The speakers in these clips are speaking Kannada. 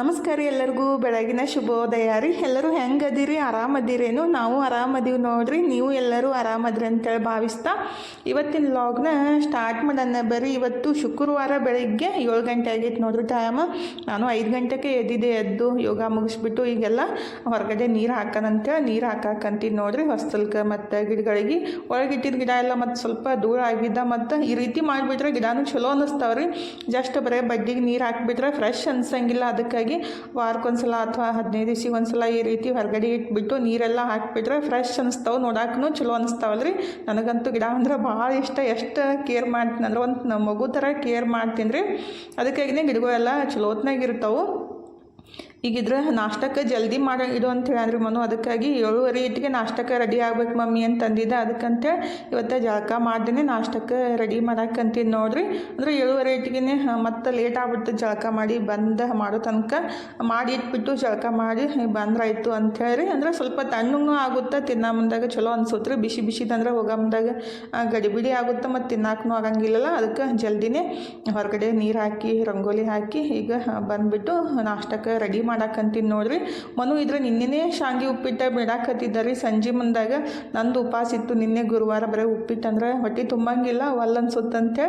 ನಮಸ್ಕಾರ ಎಲ್ಲರಿಗೂ. ಬೆಳಗಿನ ಶುಭೋದಯ ರೀ. ಎಲ್ಲರೂ ಹೆಂಗದಿರಿ ಆರಾಮದಿರೇನು? ನಾವು ಆರಾಮದೀವಿ ನೋಡ್ರಿ. ನೀವು ಎಲ್ಲರೂ ಆರಾಮದ್ರಿ ಅಂತೇಳಿ ಭಾವಿಸ್ತಾ ಇವತ್ತಿನ ಲಾಗ್ನ ಸ್ಟಾರ್ಟ್ ಮಾಡೋಣ. ಬರೀ ಇವತ್ತು ಶುಕ್ರವಾರ ಬೆಳಿಗ್ಗೆ ಏಳು ಗಂಟೆ ಆಗೈತೆ ನೋಡ್ರಿ ಟೈಮ್ ನಾನು ಐದು ಗಂಟೆಗೆ ಎದ್ದಿದ್ದೆ, ಎದ್ದು ಯೋಗ ಮುಗಿಸ್ಬಿಟ್ಟು ಈಗೆಲ್ಲ ಹೊರಗಡೆ ನೀರು ಹಾಕೋಣಂತೇಳಿ ನೀರು ಹಾಕಾಕಂತೀನಿ ನೋಡ್ರಿ. ಹೊಸ್ತಲ್ಕ ಮತ್ತು ಗಿಡಗಳಿಗೆ. ಒಳಗಿಟ್ಟಿದ್ದ ಗಿಡ ಎಲ್ಲ ಮತ್ತು ಸ್ವಲ್ಪ ದೂರ ಆಗಿದ್ದ ಮತ್ತು ಈ ರೀತಿ ಮಾಡಿಬಿಟ್ರೆ ಗಿಡನೂ ಚಲೋ ಅನ್ನಿಸ್ತಾವ್ರಿ ಜಸ್ಟ್ ಬರೀ ಬಡ್ಡಿಗೆ ನೀರು ಹಾಕಿಬಿಟ್ರೆ ಫ್ರೆಶ್ ಅನ್ಸಂಗಿಲ್ಲ. ಅದಕ್ಕಾಗಿ ವಾರಕ್ಕೊಂದ್ಸಲ ಅಥವಾ ಹದಿನೈದು ದಿವ್ಸಿಗೆ ಒಂದ್ಸಲ ಈ ರೀತಿ ಹೊರಗಡೆ ಇಟ್ಬಿಟ್ಟು ನೀರೆಲ್ಲ ಹಾಕಿಬಿಟ್ರೆ ಫ್ರೆಶ್ ಅನಿಸ್ತಾವೆ. ನೋಡಾಕೂ ಚಲೋ ಅನಿಸ್ತಾವಲ್ರಿ. ನನಗಂತೂ ಗಿಡ ಅಂದ್ರೆ ಭಾಳ ಇಷ್ಟ ಎಷ್ಟು ಕೇರ್ ಮಾಡ್ತೀನಿ ಅಂದ್ರೆ ಒಂದು ಮಗು ಥರ ಕೇರ್ ಮಾಡ್ತೀನಿ ರೀ. ಅದಕ್ಕಾಗಿನೇ ಗಿಡಗಳೆಲ್ಲ ಚಲೋತ್ನಾಗ ಇರ್ತಾವೆ. ಈಗಿದ್ರೆ ನಾಷ್ಟಕ್ಕೆ ಜಲ್ದಿ ಮಾಡೋ ಇದು ಅಂತ ಹೇಳಿದ್ರಿ ಮನು. ಅದಕ್ಕಾಗಿ ಏಳುವರೆ ಇಟ್ಟಿಗೆ ನಾಷ್ಟಕ್ಕೆ ರೆಡಿ ಆಗ್ಬೇಕು ಮಮ್ಮಿ ಅಂತ ಅಂದಿದ್ದೆ ಅದಕ್ಕಂತೇಳಿ ಇವತ್ತು ಜಳಕ ಮಾಡ್ದೇ ನಾಷ್ಟಕ್ಕೆ ರೆಡಿ ಮಾಡಕ್ಕಂತೀನಿ ನೋಡ್ರಿ. ಅಂದ್ರೆ ಏಳುವರೆ ಇಟ್ಟಿಗೆ ಮತ್ತೆ ಲೇಟ್ ಆಗ್ಬಿಡ್ತು ಜಳಕ ಮಾಡಿ ಬಂದ ಮಾಡೋ ತನಕ ಮಾಡಿ ಇಟ್ಬಿಟ್ಟು ಜಳಕ ಮಾಡಿ ಬಂದ್ರಾಯ್ತು ಅಂಥೇಳಿ ಅಂದ್ರೆ ಸ್ವಲ್ಪ ತಣ್ಣಗೂ ಆಗುತ್ತೆ ತಿನ್ನೋ ಮುಂದಾಗ ಚಲೋ ಅನ್ಸುತ್ತೆ ಬಿಸಿ ಬಿಸಿದಂದ್ರೆ ಹೋಗೋ ಮುಂದಾಗ ಗಡಿಬಿಡಿ ಆಗುತ್ತೆ ಮತ್ತು ತಿನ್ನಾಕೂ ಆಗಂಗಿಲ್ಲಲ್ಲ. ಅದಕ್ಕೆ ಜಲ್ದಿನೇ ಹೊರಗಡೆ ನೀರು ಹಾಕಿ, ರಂಗೋಲಿ ಹಾಕಿ ಈಗ ಬಂದುಬಿಟ್ಟು ನಾಷ್ಟಕ್ಕೆ ರೆಡಿ ಮಾಡಾಕಂತೀನಿ ನೋಡ್ರಿ. ಮನು ಇದ್ರೆ ನಿನ್ನೆನೇ ಶಾಂಗಿ ಉಪ್ಪಿಟ್ಟು ಬಿಡಾಕತ್ತಿದ್ದಾರೆ. ಸಂಜೆ ಮುಂದಾಗ ನಂದು ಉಪವಾಸ ಇತ್ತು. ನಿನ್ನೆ ಗುರುವಾರ ಬರೀ ಉಪ್ಪಿಟ್ಟು ಅಂದ್ರೆ ಹೊಟ್ಟೆ ತುಂಬಂಗಿಲ್ಲ ಒಲ್ಲನ್ಸುತ್ತಂತೆ